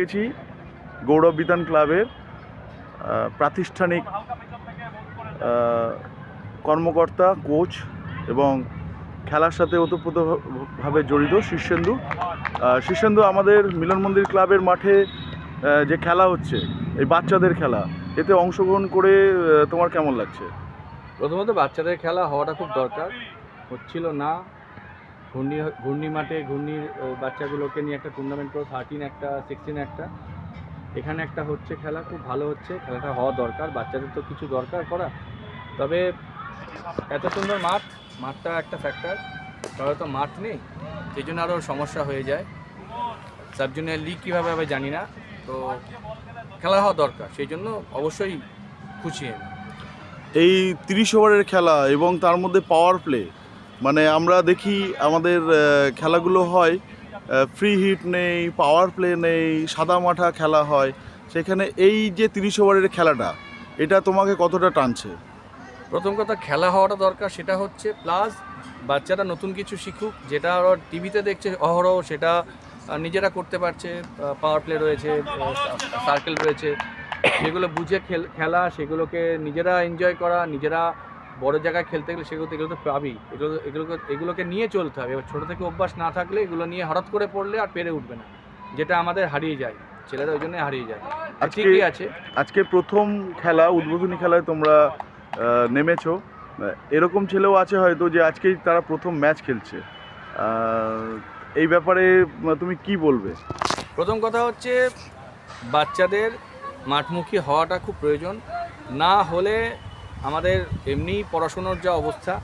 গেছি গৌরব বিতান ক্লাবের প্রাতিষ্ঠানিক কর্মকর্তা, কোচ এবং খেলার সাথে ওতপ্রোতভাবে জড়িত শীর্ষেন্দু। শীর্ষেন্দু আমাদের মিলন মন্দির ক্লাবের মাঠে যে খেলা হচ্ছে, এই বাচ্চাদের খেলা, এতে অংশগ্রহণ করে তোমার কেমন লাগছে? প্রথমত বাচ্চাদের খেলা হওয়াটা খুব দরকার, হচ্ছিল না ঘূর্ণি ঘূর্ণি মাঠে ঘূর্ণির বাচ্চাগুলোকে নিয়ে একটা টুর্নামেন্ট করো থার্টিন একটা সিক্সটিন একটা। এখানে একটা হচ্ছে খেলা, খুব ভালো হচ্ছে, খেলাটা হওয়া দরকার, বাচ্চাদের তো কিছু দরকার করা। তবে এত সুন্দর মাঠ, মাঠটা একটা ফ্যাক্টর তাহলে তো মাঠ নেই, সেই জন্য আরও সমস্যা হয়ে যায়। সাব জুনিয়র লিগ কীভাবে হবে জানি না, তো খেলা হওয়া দরকার, সেই জন্য অবশ্যই খুশি এই তিরিশ ওভারের খেলা এবং তার মধ্যে পাওয়ার প্লে মানে আমরা দেখি আমাদের খেলাগুলো হয় ফ্রি হিট নেই পাওয়ার প্লে নেই, সাদা মাঠা খেলা হয়। সেখানে এই যে তিরিশ ওভারের খেলাটা, এটা তোমাকে কতটা টানছে? প্রথম কথা, খেলা হওয়াটা দরকার, সেটা হচ্ছে প্লাস বাচ্চারা নতুন কিছু শিখুক, যেটা ওরা টিভিতে দেখছে, অহরহ সেটা নিজেরা করতে পারছে পাওয়ার প্লে রয়েছে সার্কেল রয়েছে, সেগুলো বুঝে খেল- খেলা, সেগুলোকে নিজেরা এনজয় করা, নিজেরা বড় জায়গায় খেলতে গেলে সেগুলো তো এগুলো তো পাবি এগুলো এগুলোকে এগুলোকে নিয়ে চলতে হবে। এবার ছোটো থেকে অভ্যাস না থাকলে এগুলো নিয়ে হঠাৎ করে পড়লে আর পেরে উঠবে না। যেটা আমাদের হারিয়ে যায়। ছেলেরা ওই জন্যই হারিয়ে যায়। ঠিকই আছে? আজকে প্রথম খেলা উদ্বোধনী খেলায় তোমরা নেমেছো। এরকম ছেলেও আছে হয়তো যে আজকেই তারা প্রথম ম্যাচ খেলছে। এই ব্যাপারে তুমি কি বলবে? প্রথম কথা হচ্ছে বাচ্চাদের মাঠমুখী হওয়াটা খুব প্রয়োজন। না হলে আমাদের এমনি পড়াশুনোর যা অবস্থা,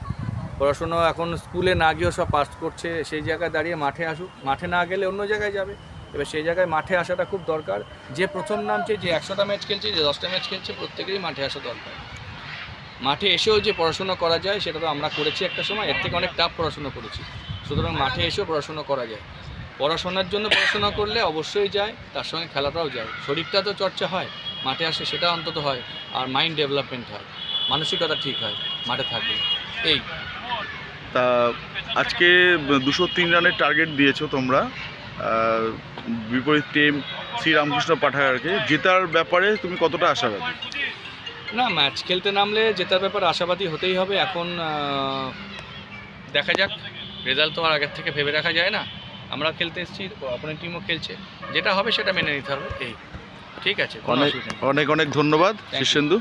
পড়াশুনো এখন স্কুলে না গিয়েও সব পাস করছে, সেই জায়গায় দাঁড়িয়ে মাঠে আসুক, মাঠে না গেলে অন্য জায়গায় যাবে। এবার সেই জায়গায় মাঠে আসাটা খুব দরকার। যে প্রথম নামছে, যে একশোটা ম্যাচ খেলছে, যে দশটা ম্যাচ খেলছে, প্রত্যেকেরই মাঠে আসা দরকার। মাঠে এসেও যে পড়াশুনো করা যায়, সেটা তো আমরা করেছি একটা সময়, এর থেকে অনেক টাফ পড়াশুনো করেছি। সুতরাং মাঠে এসেও পড়াশুনো করা যায়। পড়াশোনার জন্য পড়াশোনা করলে অবশ্যই যায়, তার সঙ্গে খেলাটাও যায়। শরীরটা তো চর্চা হয়, মাঠে আসে সেটা অন্তত হয়, আর মাইন্ড ডেভেলপমেন্ট হয়। মানসিকতা ঠিক হয় মাঠে থাকলে এই। তা আজকে দুশো তিন রানের টার্গেট দিয়েছ তোমরা। বিপরীত টিম শ্রী রামকৃষ্ণ পাঠাগারকে। জেতার ব্যাপারে তুমি কতটা আশাবাদী? না ম্যাচ খেলতে নামলে জেতার ব্যাপারে আশাবাদী হতেই হবে। এখন দেখা যাক। রেজাল্ট তো আর আগের থেকে ভেবে রাখা যায় না। আমরা খেলতে এসেছি অপোনেন্ট টিমও খেলছে। যেটা হবে সেটা মেনে নিতে হবে। এই। ঠিক আছে অনেক অনেক ধন্যবাদ. শীর্ষেন্দু।